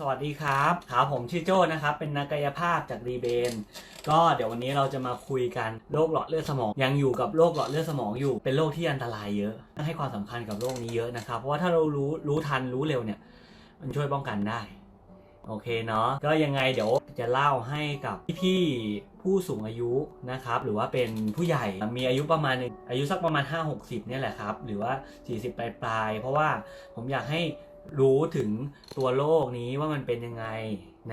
สวัสดีครับครับผมชื่อโจ้นะครับ เป็นนักกายภาพจากรีเบน ก็เดี๋ยววันนี้เราจะมาคุยกันโรคหลอดเลือดสมอง ยังอยู่กับโรคหลอดเลือดสมองอยู่ เป็นโรคที่อันตรายเยอะ ให้ความสำคัญกับโรคนี้เยอะนะครับ เพราะว่าถ้าเรารู้รู้ทันรู้เร็วเนี่ย มันช่วยป้องกันได้ โอเคเนาะ ก็ยังไงเดี๋ยวจะเล่าให้กับพี่ๆผู้สูงอายุนะครับ หรือว่าเป็นผู้ใหญ่ มีอายุประมาณอายุสักประมาณ 5-60เนี่ยแหละครับ หรือว่า 40ปลายๆเพราะว่าผมอยากให้ รู้ถึงตัวโรคนี้ว่ามันเป็นยังไง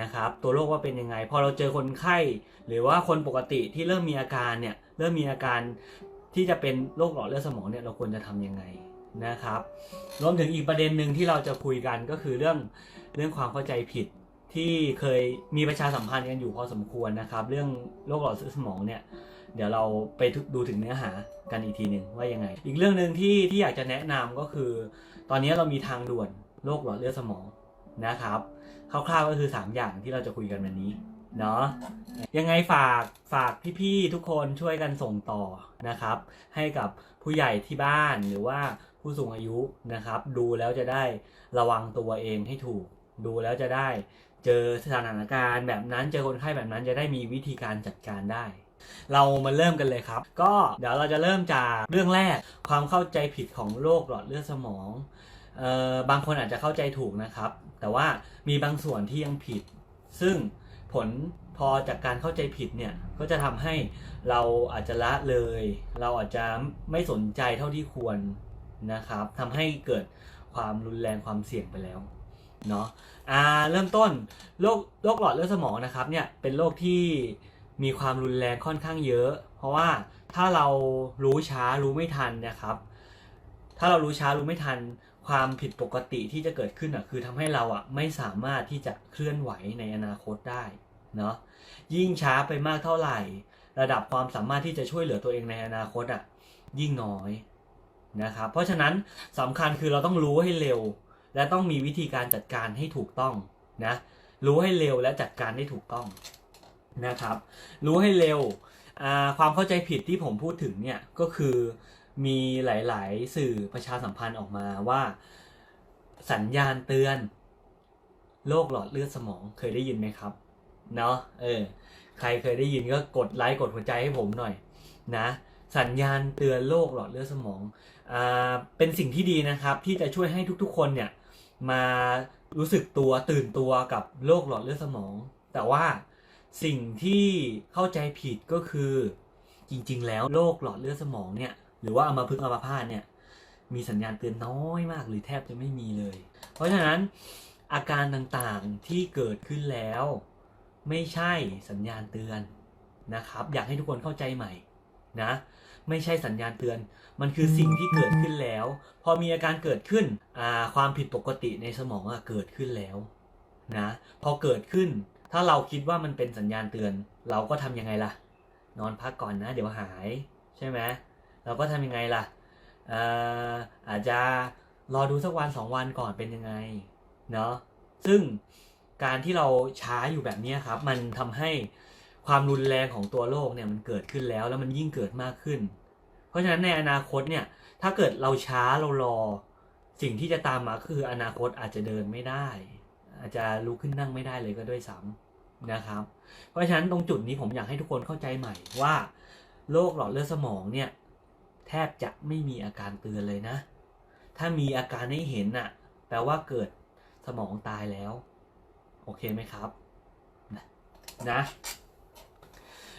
นะครับ ตัวโรคว่าเป็นยังไง พอเราเจอคนไข้ หรือว่าคนปกติที่เริ่มมีอาการเนี่ยเริ่มมีอาการที่จะเป็นโรคหลอดเลือดสมองเนี่ยเราควรจะทำยังไงนะครับ รวมถึงอีกประเด็นหนึ่งที่เราจะคุยกันก็คือเรื่องเรื่องความเข้าใจผิดที่เคยมีประชาสัมพันธ์กันอยู่พอสมควรนะครับ เรื่องโรคหลอดเลือดสมองเนี่ยเดี๋ยวเราไปดูถึงเนื้อหากันอีกทีหนึ่งว่ายังไง อีกเรื่องหนึ่งที่ที่อยากจะแนะนำก็คือ ตอนนี้เรามีทางด่วน โรคหลอดเลือดสมองนะครับคร่าวๆก็คือ 3 อย่างที่เราจะคุยกันวันนี้เนาะยังไงฝากฝากพี่ๆทุกคนช่วยกันส่งต่อนะครับ ให้กับผู้ใหญ่ที่บ้านหรือว่าผู้สูงอายุนะครับ ดูแล้วจะได้ระวังตัวเองให้ถูก ดูแล้วจะได้เจอสถานการณ์แบบนั้นเจอคนไข้แบบนั้นจะได้มีวิธีการจัดการได้ เรามาเริ่มกันเลยครับ ก็เดี๋ยวเราจะเริ่มจากเรื่องแรกความเข้าใจผิดของโรคหลอดเลือดสมอง บางคนอาจจะเข้าใจถูกนะครับ แต่ว่ามีบางส่วนที่ยังผิด ซึ่งผลพอจากการเข้าใจผิดเนี่ยก็จะทำให้เราอาจจะละเลย เราอาจจะไม่สนใจเท่าที่ควรนะครับทำให้เกิดความรุนแรงความเสี่ยงไปแล้วเนาะอ่าเริ่มต้นโรคโรคหลอดเลือดสมองนะครับเนี่ยเป็นโรคที่มีความรุนแรงค่อนข้างเยอะ เพราะว่าถ้าเรารู้ช้ารู้ไม่ทันนะครับ ถ้าเรารู้ช้ารู้ไม่ทัน ความผิดปกติที่จะเกิดขึ้นอะคือทำให้เราอะไม่สามารถที่จะเคลื่อนไหวในอนาคตได้เนาะยิ่งช้าไปมากเท่าไหร่ ระดับความสามารถที่จะช่วยเหลือตัวเองในอนาคตอะยิ่งน้อยนะครับเพราะฉะนั้นสำคัญคือเราต้องรู้ให้เร็ว และต้องมีวิธีการจัดการให้ถูกต้องนะรู้ให้เร็วและจัดการได้ถูกต้องนะครับ รู้ให้เร็วความเข้าใจผิดที่ผมพูดถึงเนี่ยก็คือ มีหลาย ๆ สื่อประชาสัมพันธ์ออกมาว่า สัญญาณเตือนโรคหลอดเลือดสมองเคยได้ยินไหมครับ เนาะเออ ใครเคยได้ยินก็กดไลค์กดหัวใจให้ผมหน่อยนะ สัญญาณเตือนโรคหลอดเลือดสมองอ่าเป็นสิ่งที่ดีนะครับที่จะช่วยให้ทุกๆคนเนี่ยมารู้สึกตัวตื่นตัวกับโรคหลอดเลือดสมอง แต่ว่าสิ่งที่เข้าใจผิดก็คือจริงๆ แล้วโรคหลอดเลือดสมองเนี่ย หรือว่าอัมาพฤกอัมาพาตเนี่ยมีสัญญาณเตือนน้อยมากหรือแทบจะไม่มีเลย เพราะฉะนั้นอาการต่างๆที่เกิดขึ้นแล้ว ไม่ใช่สัญญาณเตือนนะครับ อยากให้ทุกคนเข้าใจใหม่นะ ไม่ใช่สัญญาณเตือน มันคือสิ่งที่เกิดขึ้นแล้ว พอมีอาการเกิดขึ้นความผิดปกติในสมองอเกิดขึ้นแล้วนะพอเกิดขึ้น ถ้าเราคิดว่ามันเป็นสัญญาณเตือน เราก็ทำยังไงล่ะ นอนพักก่อนนะ เดี๋ยวหายใช่ไหม เราก็ทำยังไงล่ะอ่าอาจจะรอดูสักวันสองวันก่อนเป็นยังไงเนาะซึ่งการที่เราช้าอยู่แบบนี้ครับ มันทำให้ความรุนแรงของตัวโรคเนี่ยมันเกิดขึ้นแล้วแล้วมันยิ่งเกิดมากขึ้น เพราะฉะนั้นในอนาคตเนี่ยถ้าเกิดเราช้าเรารอ สิ่งที่จะตามมาคืออนาคตอาจจะเดินไม่ได้ อาจจะลุกขึ้นนั่งไม่ได้เลยก็ด้วยซ้ำนะครับ เพราะฉะนั้นตรงจุดนี้ผมอยากให้ทุกคนเข้าใจใหม่ว่าโรคหลอดเลือดสมองเนี่ย บจะไม่มีอาการเตือนเลยนะ ถ้ามีอาการให้เห็นน่ะ แปลว่าเกิดสมองตายแล้ว โอเคไหมครับ นะนะ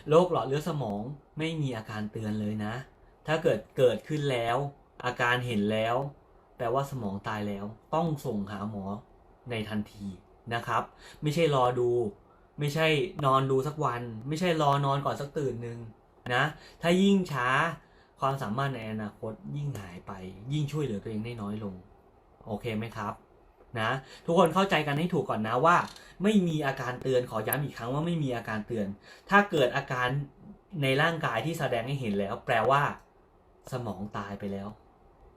โรคหลอดเลือดสมองไม่มีอาการเตือนเลยนะ ถ้าเกิดเกิดขึ้นแล้ว อาการเห็นแล้ว แปลว่าสมองตายแล้ว ต้องส่งหาหมอในทันทีนะครับ ไม่ใช่รอดู ไม่ใช่นอนดูสักวัน ไม่ใช่รอนอนก่อนสักตื่นหนึ่งนะ ถ้ายิ่งช้า ความสามารถในอนาคตยิ่งหายไป ยิ่งช่วยเหลือตัวเองได้น้อยลง โอเคไหมครับนะทุกคนเข้าใจกันให้ถูกก่อนนะว่า ไม่มีอาการเตือนขอย้ำอีกครั้งว่าไม่มีอาการเตือน ถ้าเกิดอาการในร่างกายที่แสดงให้เห็นแล้ว แปลว่า สมองตายไปแล้ว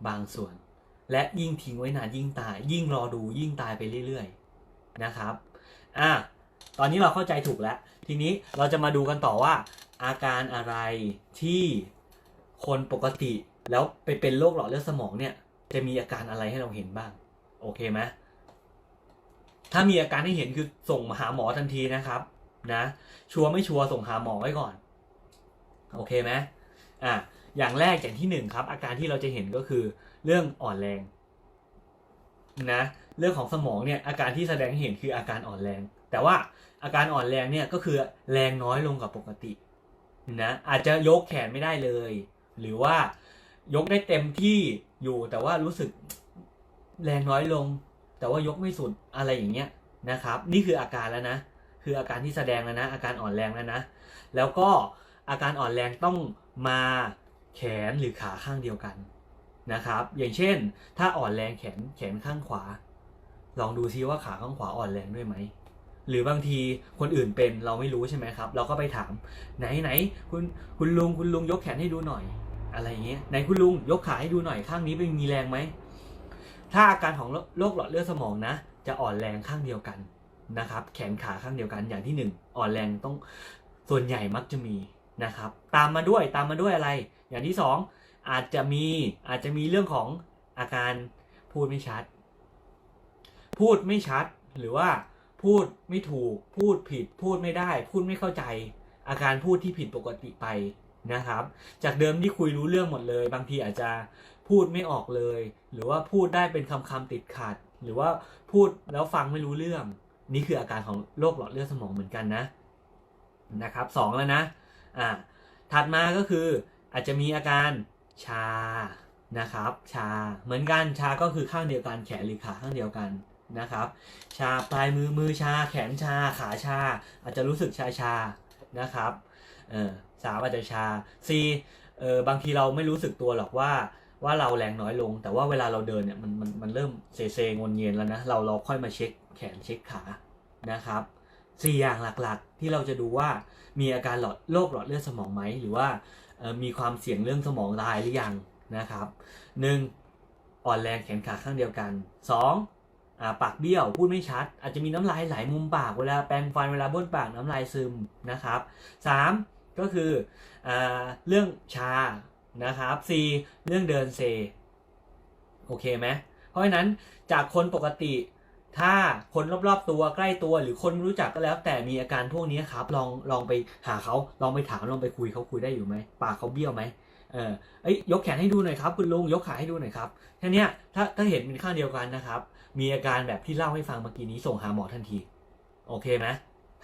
บางส่วน และยิ่งทิ้งไว้นานยิ่งตาย ยิ่งรอดูยิ่งตายไปเรื่อยๆนะครับอะตอนนี้เราเข้าใจถูกแล้ว ทีนี้เราจะมาดูกันต่อว่า อาการอะไรที่ คนปกติแล้วไปเป็นโรคหลอดเลือดสมองเนี่ย จะมีอาการอะไรให้เราเห็นบ้าง โอเคไหมถ้ามีอาการที่เห็นคือส่งมาหาหมอทันทีนะครับ นะ ชัวร์ไม่ชัวร์ส่งหาหมอไว้ก่อน โอเคไหมอะอย่างแรกอย่างที่หนึ่งครับ อาการที่เราจะเห็นก็คือเรื่องอ่อนแรง นะ เรื่องของสมองเนี่ย อาการที่แสดงให้เห็นคืออาการอ่อนแรง แต่ว่าอาการอ่อนแรงเนี่ยก็คือแรงน้อยลงกว่าปกติ นะอาจจะยกแขนไม่ได้เลย หรือว่ายกได้เต็มที่อยู่แต่ว่ารู้สึกแรงน้อยลง แต่ว่ายกไม่สุดอะไรอย่างเงี้ยนะครับ นี่คืออาการแล้วนะ คืออาการที่แสดงแล้วนะ อาการอ่อนแรงแล้วนะ แล้วก็อาการอ่อนแรงต้องมาแขนหรือขาข้างเดียวกันนะครับ อย่างเช่น ถ้าอ่อนแรงแขนแขนข้างขวา ลองดูซิว่าขาข้างขวาอ่อนแรงด้วยไหมหรือบางทีคนอื่นเป็นเราไม่รู้ใช่ไหมครับ เราก็ไปถามไหนไหนคุณคุณลุงคุณลุงยกแขนให้ดูหน่อย อะไรอย่างเงี้ยไหนคุณลุงยกขาให้ดูหน่อยข้างนี้เป็นมีแรงไหม ถ้าอาการของโรคหลอดเลือดสมองนะ จะอ่อนแรงข้างเดียวกันนะครับ แขนขาข้างเดียวกันอย่างที่หนึ่งอ่อนแรงต้องส่วนใหญ่มักจะมีนะครับ ตามมาด้วยตามมาด้วยอะไร อย่างที่สองอาจจะมีอาจจะมีเรื่องของอาการพูดไม่ชัด พูดไม่ชัดหรือว่าพูดไม่ถูก พูดผิด พูดไม่ได้ พูดไม่เข้าใจ อาการพูดที่ผิดปกติไป นะครับ จากเดิมที่คุยรู้เรื่องหมดเลย บางทีอาจจะพูดไม่ออกเลย หรือว่าพูดได้เป็นคำคำๆติดขัด หรือว่าพูดแล้วฟังไม่รู้เรื่อง นี่คืออาการของโรคหลอดเลือดสมองเหมือนกันนะนะครับสองแล้วนะอ่าถัดมาก็คืออาจจะมีอาการชานะครับ ชาเหมือนกันชาก็คือข้างเดียวกันแขนหรือขาข้างเดียวกันนะครับ ชาปลายมือมือชา แขนชาขาชา อาจจะรู้สึกชาชานะครับเออ สามอาจจะชาสี่เออบางทีเราไม่รู้สึกตัวหรอกว่าว่าเราแรงน้อยลง แต่ว่าเวลาเราเดินเนี่ยมันมันมันเริ่มเซเซงนเงียนแล้วนะเราเราค่อยมาเช็คแขนเช็คขานะครับสี่อย่างหลักๆ ที่เราจะดูว่ามีอาการหลอดโรคหลอดเลือดสมองไหมหรือว่ามีความเสี่ยงเรื่องสมองตายหรือยังนะครับหนึ่งอ่อนแรงแขนขาข้างเดียวกันสองอาปากเบี้ยวพูดไม่ชัด อาจจะมีน้ำลายไหลมุมปากเวลาแปรงฟันเวลาบ้วนปากน้ำลายซึมนะครับสาม ก็คืออเรื่องชานะครับสี่เรื่องเดินเซโอเคไหมเพราะฉะนั้นจากคนปกติ ถ้าคนรอบๆตัวใกล้ตัวหรือคนรู้จักก็แล้ว แต่มีอาการพวกนี้ครับ ลองลองไปหาเขาลองไปถามลองไปคุยเขาคุยได้อยู่ไหมปากเขาเบี้ยวไหมเออเอ้ยยกแขนให้ดูหน่อยครับ คุณลุงยกขาให้ดูหน่อยครับแค่นี้ถ้าถ้าเห็นเป็นข้างเดียวกันนะครับ มีอาการแบบที่เล่าให้ฟังเมื่อกี้นี้ส่งหาหมอทันที โอเคไหม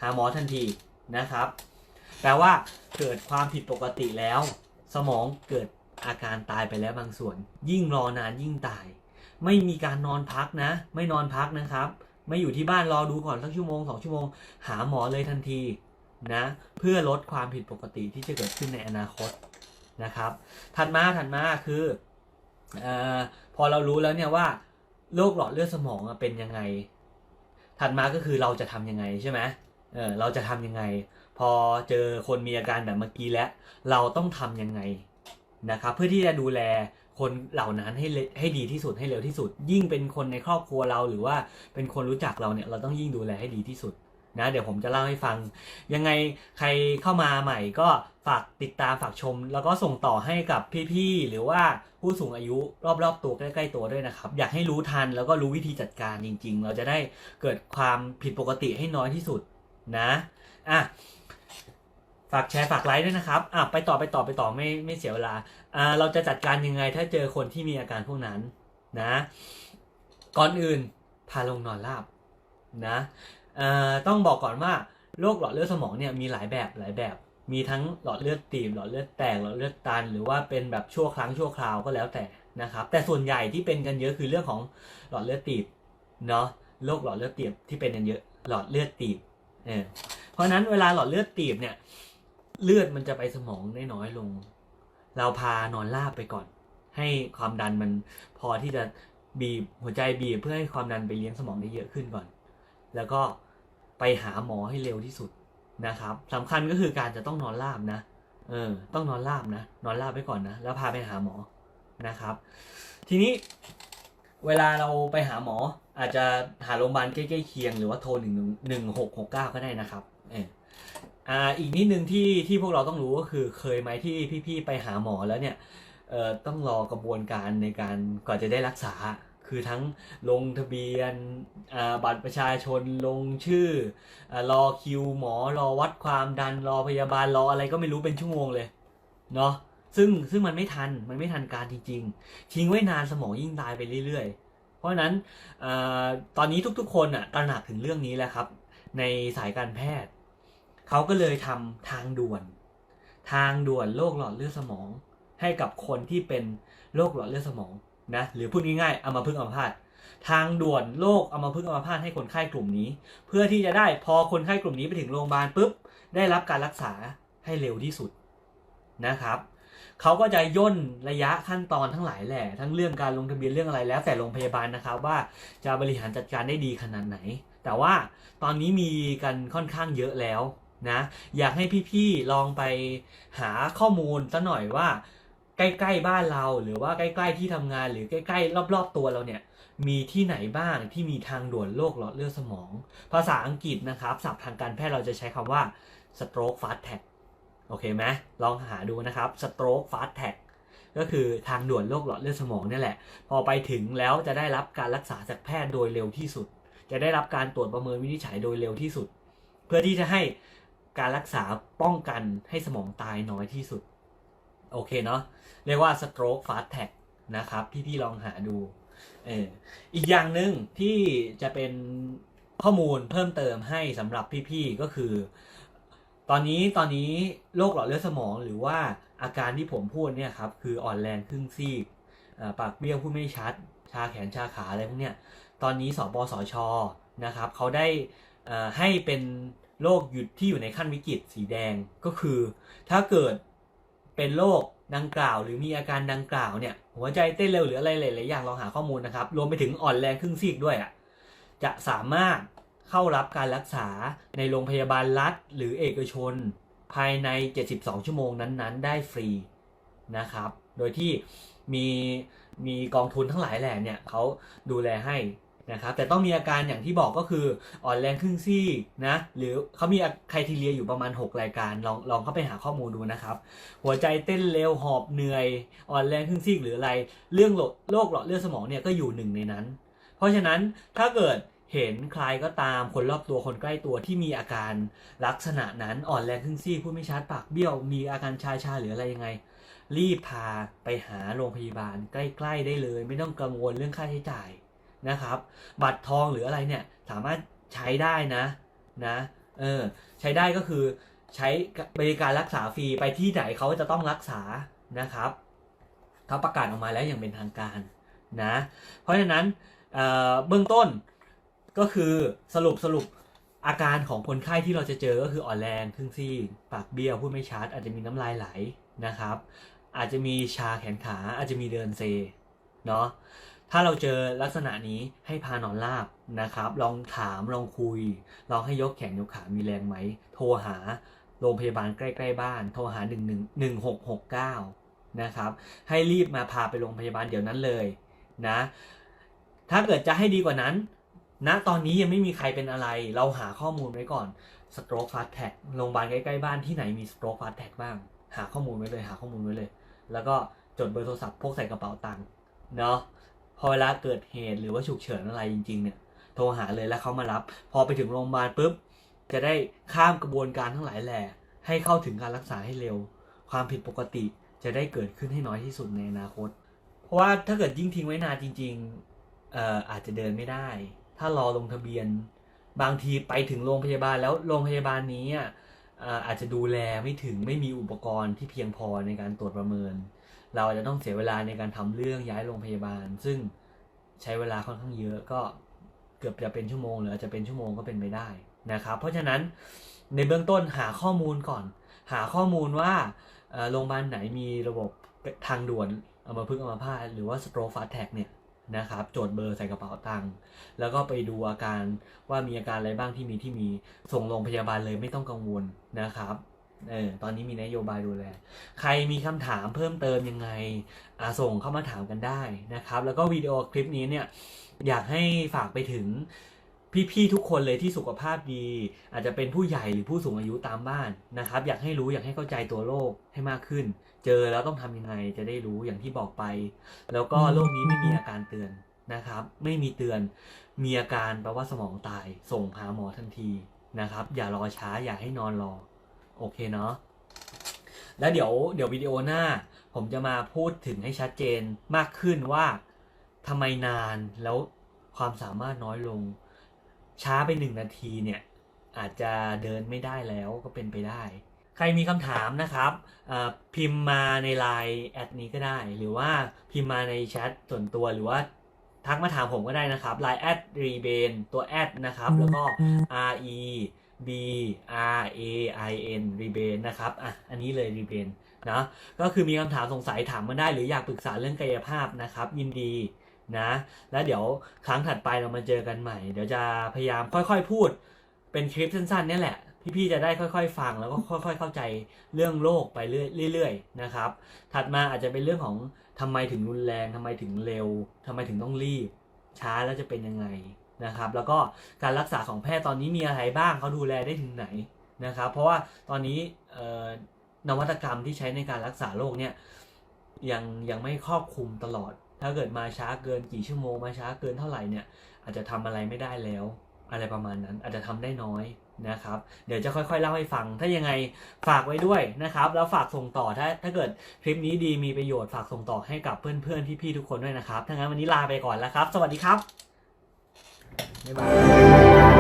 หาหมอทันทีนะครับ แปลว่าเกิดความผิดปกติแล้ว สมองเกิดอาการตายไปแล้วบางส่วน ยิ่งรอนานยิ่งตาย ไม่มีการนอนพักนะ ไม่นอนพักนะครับ ไม่อยู่ที่บ้านรอดูก่อนสักชั่วโมงสองชั่วโมง หาหมอเลยทันทีนะเพื่อลดความผิดปกติที่จะเกิดขึ้นในอนาคตนะครับ ถัดมาถัดมาคืออพอเรารู้แล้วเนี่ยว่าโรคหลอดเลือดสมองเป็นยังไง ถัดมาก็คือเราจะทำยังไงใช่ไหมเออเราจะทำยังไง พอเจอคนมีอาการแบบเมื่อกี้แล้ว เราต้องทำยังไงนะครับเพื่อที่จะดูแลคนเหล่านั้นให้ให้ดีที่สุดให้เร็วที่สุด ยิ่งเป็นคนในครอบครัวเราหรือว่าเป็นคนรู้จักเราเนี่ยเราต้องยิ่งดูแลให้ดีที่สุดนะเดี๋ยวผมจะเล่าให้ฟัง ยังไงใครเข้ามาใหม่ก็ฝากติดตามฝากชม แล้วก็ส่งต่อให้กับพี่ๆหรือว่าผู้สูงอายุรอบๆตัวใกล้ๆตัวด้วยนะครับ อยากให้รู้ทันแล้วก็รู้วิธีจัดการจริง ๆ เราจะได้เกิดความผิดปกติให้น้อยที่สุดนะอะ ฝากแชร์ฝากไลค์ด้วยนะครับอะไปต่อไปต่อไปต่อไม่ไม่เสียเวลาอ่าเราจะจัดการยังไงถ้าเจอคนที่มีอาการพวกนั้นนะ ก่อนอื่นพาลงนอนราบนะอ่อต้องบอกก่อนว่าโรคหลอดเลือดสมองเนี่ยมีหลายแบบหลายแบบ มีทั้งหลอดเลือดตีบหลอดเลือดแตกหลอดเลือดตัน หรือว่าเป็นแบบชั่วครั้งชั่วคราวก็แล้วแต่นะครับแต่ส่วนใหญ่ที่เป็นกันเยอะคือเรื่องของหลอดเลือดตีบเนาะโรคหลอดเลือดตีบที่เป็นกันเยอะหลอดเลือดตีบเออเพราะนั้นเวลาหลอดเลือดตีบเนี่ย เลือดมันจะไปสมองได้น้อยลง เราพานอนราบไปก่อน ให้ความดันมันพอที่จะบีบหัวใจบีบเพื่อให้ความดันไปเลี้ยงสมองได้เยอะขึ้นก่อน แล้วก็ไปหาหมอให้เร็วที่สุดนะครับสำคัญก็คือการจะต้องนอนราบนะ เออ ต้องนอนราบนะ นอนราบไปก่อนนะ แล้วพาไปหาหมอนะครับ ทีนี้เวลาเราไปหาหมออาจจะหาโรงพยาบาลใกล้ๆเคียงหรือว่าโทรหนึ่งหนึ่งหกหกเก้าก็ได้นะครับ เออ อ่าอีกนิดนึงที่ที่พวกเราต้องรู้ก็คือเคยไหมที่พี่ๆไปหาหมอแล้วเนี่ยเอ่อต้องรอกระบวนการในการก่อนจะได้รักษา คือทั้งลงทะเบียนอ่าบัตรประชาชนลงชื่ออารอคิวหมอรอวัดความดันรอพยาบาลรออะไรก็ไม่รู้เป็นชั่วโมงเลยเนาะซึ่งซึ่งมันไม่ทันมันไม่ทันการจริงๆ ทิ้งไว้นานสมองยิ่งตายไปเรื่อยๆ เพราะฉะนั้นอาตอนนี้ทุกๆคนอะตระหนักถึงเรื่องนี้แล้วครับ ในสายการแพทย์ เขาก็เลยทำทางด่วน ทางด่วนโรคหลอดเลือดสมอง ให้กับคนที่เป็นโรคหลอดเลือดสมองนะหรือพูดง่ายๆอัมาพฤกษ์อัมพาตทางด่วนโรคเอัมาพฤกษ์อัมพาตให้คนไข้กลุ่มนี้ เพื่อที่จะได้พอคนไข้กลุ่มนี้ไปถึงโรงพยาบาลปุ๊บได้รับการรักษาให้เร็วที่สุดนะครับเขาก็จะย่นระยะขั้นตอนทั้งหลายแหละทั้งเรื่องการลงทะเบียนเรื่องอะไรแล้ว แต่โรงพยาบาลนะครับว่าจะบริหารจัดการได้ดีขนาดไหน แต่ว่าตอนนี้มีกันค่อนข้างเยอะแล้ว นะอยากให้พี่ๆลองไปหาข้อมูลซะหน่อยว่า ใกล้ๆบ้านเราหรือว่าใกล้ๆที่ทำงานหรือใกล้ๆรอบๆตัวเราเนี่ยมีที่ไหนบ้างที่มีทางด่วนโรคหลอดเลือดสมอง ภาษาอังกฤษนะครับศัพท์ทางการแพทย์เราจะใช้คำว่า stroke fast tag โอเคไหมลองหาดูนะครับ stroke fast tag ก็คือทางด่วนโรคหลอดเลือดสมองนี่แหละ พอไปถึงแล้วจะได้รับการรักษาจากแพทย์โดยเร็วที่สุด จะได้รับการตรวจประเมินวินิจฉัยโดยเร็วที่สุด เพื่อที่จะให้ การรักษาป้องกันให้สมองตายน้อยที่สุด โอเคเนาะเรียกว่า stroke fast tag นะครับ พี่ๆลองหาดูเอออีกอย่างหนึ่งที่จะเป็นข้อมูลเพิ่มเติมให้สำหรับพี่ๆก็คือ ตอนนี้ตอนนี้โรคหลอดเลือดสมองหรือว่าอาการที่ผมพูดเนี่ยครับคืออ่อนแรงครึ่งซีกปากเบี้ยวพูดไม่ชัด ชาแขนชาขาอะไรพวกเนี้ยตอนนี้สปสชนะครับเขาได้อ่าให้เป็น โรคหยุดที่อยู่ในขั้นวิกฤตสีแดงก็คือ ถ้าเกิดเป็นโรคดังกล่าว หรือมีอาการดังกล่าวเนี่ย หัวใจเต้นเร็วหรืออะไรหลายๆอย่างลองหาข้อมูลนะครับ รวมไปถึงอ่อนแรงครึ่งซีกด้วยอะจะสามารถเข้ารับการรักษาในโรงพยาบาลรัฐ หรือเอกชน ภายใน 72 ชั่วโมงนั้นๆ ได้ฟรีนะครับ โดยที่มีมีกองทุนทั้งหลายแหล่เนี่ยเขาดูแลให้ นะครับแต่ต้องมีอาการอย่างที่บอกก็คืออ่อนแรงครึ่งซี่นะหรือเขามีครทีเรียอยู่ประมาณ 6 รายการลองลองเข้าไปหาข้อมูลดูนะครับ หัวใจเต้นเร็วหอบเหนื่อย อ่อนแรงครึ่งซีกหรืออะไร เรื่องโรคหลอดเลือดสมองเนี่ยก็อยู่หนึ่งในนั้น เพราะฉะนั้นถ้าเกิดเห็นใครก็ตามคนรอบตัวคนใกล้ตัวที่มีอาการลักษณะนั้นอ่อนแรงครึ่งซีกพูดไม่ชัดปากเบี้ยวมีอาการชาชาหรืออะไรยังไง รีบพาไปหาโรงพยาบาลใกล้ ๆ ได้เลย ไม่ต้องกังวลเรื่องค่าใช้จ่าย นะครับ บัตรทองหรืออะไรเนี่ยสามารถใช้ได้นะนะเออใช้ได้ก็คือใช้บริการรักษาฟรีไปที่ไหนเขาจะต้องรักษานะครับเขาประกาศออกมาแล้วอย่างเป็นทางการนะเพราะฉะนั้นเเบื้องต้นก็คือสรุปสรุปอาการของคนไข้ที่เราจะเจอก็คืออ่อนแรงครึ่งซีกปากเบี้ยวพูดไม่ชัดอาจจะมีน้ำลายไหลนะครับ อาจจะมีชาแขนขาอาจจะมีเดินเซเนาะ ถ้าเราเจอลักษณะนี้ให้พานอนราบนะครับ ลองถามลองคุย ลองให้ยกแขนยกขามีแรงไหม โทรหาโรงพยาบาลใกล้ๆบ้าน โทรหา 1 1 1 6 6 9 นะครับ ให้รีบมาพาไปโรงพยาบาลเดี๋ยวนั้นเลยนะ ถ้าเกิดจะให้ดีกว่านั้นณตอนนี้ยังไม่มีใครเป็นอะไร เราหาข้อมูลไว้ก่อน stroke fast tag โรงพยาบาลใกล้ๆบ้านที่ไหนมี stroke fast tag บ้าง หาข้อมูลไว้เลย หาข้อมูลไว้เลย แล้วก็จดเบอร์โทรศัพท์พกใส่กระเป๋าตังค์เนาะ อเวลาเกิดเหตุหรือว่าฉุกเฉินอะไรจริงๆเนี่ยโทรหาเลยแล้วเขามารับ พอไปถึงโรงพยาบาลปุ๊บจะได้ข้ามกระบวนการทั้งหลายแหล่ให้เข้าถึงการรักษาให้เร็ว ความผิดปกติจะได้เกิดขึ้นให้น้อยที่สุดในอนาคต เพราะว่าถ้าเกิดยิ่งทิ้งไว้นานจริงๆเอ่ออาจจะเดินไม่ได้ ถ้ารอลงทะเบียน บางทีไปถึงโรงพยาบาลแล้วโรงพยาบาลนี้อะอาจจะดูแลไม่ถึงไม่มีอุปกรณ์ที่เพียงพอในการตรวจประเมิน เราอาจจะต้องเสียเวลาในการทำเรื่องย้ายโรงพยาบาล ซึ่งใช้เวลาค่อนข้างเยอะก็เกือบจะเป็นชั่วโมงหรืออาจจะเป็นชั่วโมงก็เป็นไปได้นะครับ เพราะฉะนั้นในเบื้องต้นหาข้อมูลก่อน หาข้อมูลว่าโรงพยาบาลไหนมีระบบทางด่วนเอามาพึ่งเอามาพาหรือว่า stroke fast tag เนี่ยนะครับโจทย์เบอร์ใส่กระเป๋าตังค์แล้วก็ไปดูอาการว่ามีอาการอะไรบ้างที่มีที่มีส่งโรงพยาบาลเลยไม่ต้องกังวลนะครับ เออตอนนี้มีนโยบายดูแล ใครมีคำถามเพิ่มเติมยังไงอ่าส่งเข้ามาถามกันได้นะครับ แล้วก็วิดีโอคลิปนี้เนี่ยอยากให้ฝากไปถึงพี่ๆทุกคนเลยที่สุขภาพดี อาจจะเป็นผู้ใหญ่หรือผู้สูงอายุตามบ้านนะครับ อยากให้รู้อยากให้เข้าใจตัวโรคให้มากขึ้น เจอแล้วต้องทำยังไงจะได้รู้อย่างที่บอกไป แล้วก็โรคนี้ไม่มีอาการเตือนนะครับ ไม่มีเตือนมีอาการแปลว่าสมองตาย ส่งหาหมอทันทีนะครับ อย่ารอช้าอย่าให้นอนรอ โอเคเนาะแล้วเดี๋ยวเดี๋ยววิดีโอหน้า ผมจะมาพูดถึงให้ชัดเจนมากขึ้นว่าทำไมนานแล้วความสามารถน้อยลง ช้าไปหนึ่งนาทีเนี่ย อาจจะเดินไม่ได้แล้วก็เป็นไปได้ ใครมีคำถามนะครับอ่าพิมพ์มาในไลน์แอดนี้ก็ได้ หรือว่าพิมพ์มาในแชทส่วนตัวหรือว่าทักมาถามผมก็ได้นะครับ Line แอดรีเบนตัวแอดนะครับ แล้วก็ R E B R A I N รีเบนนะครับ อะ อันนี้เลยรีเบนนะก็คือมีคำถามสงสัยถามมาได้ หรืออยากปรึกษาเรื่องกายภาพนะครับ ยินดีนะ แล้วเดี๋ยวครั้งถัดไปเรามาเจอกันใหม่ เดี๋ยวจะพยายามค่อยๆพูด เป็นคลิปสั้นๆนี่แหละ พี่ๆจะได้ค่อยๆ ฟังแล้วก็ค่อยๆ เข้าใจเรื่องโลกไปเรื่อยๆนะครับ ถัดมาอาจจะเป็นเรื่องของทำไมถึงรุนแรงทำไมถึงเร็วทำไมถึงต้องรีบ ช้าแล้วจะเป็นยังไง นะครับ แล้วก็การรักษาของแพทย์ตอนนี้มีอะไรบ้างเขาดูแลได้ถึงไหนนะครับ เพราะว่าตอนนี้นวัตกรรมที่ใช้ในการรักษาโรคเนี่ยยังยังไม่ครอบคลุมตลอด ถ้าเกิดมาช้าเกินกี่ชั่วโมงมาช้าเกินเท่าไหร่เนี่ยอาจจะทำอะไรไม่ได้แล้ว อะไรประมาณนั้นอาจจะทำได้น้อยนะครับ เดี๋ยวจะค่อยๆเล่าให้ฟัง ถ้ายังไงฝากไว้ด้วยนะครับ แล้วฝากส่งต่อถ้าถ้าเกิดคลิปนี้ดีมีประโยชน์ฝากส่งต่อให้กับเพื่อนๆพี่ๆทุกคนด้วยนะครับถ้างั้นวันนี้ลาไปก่อนแล้วครับ สวัสดีครับ บ๊ายบาย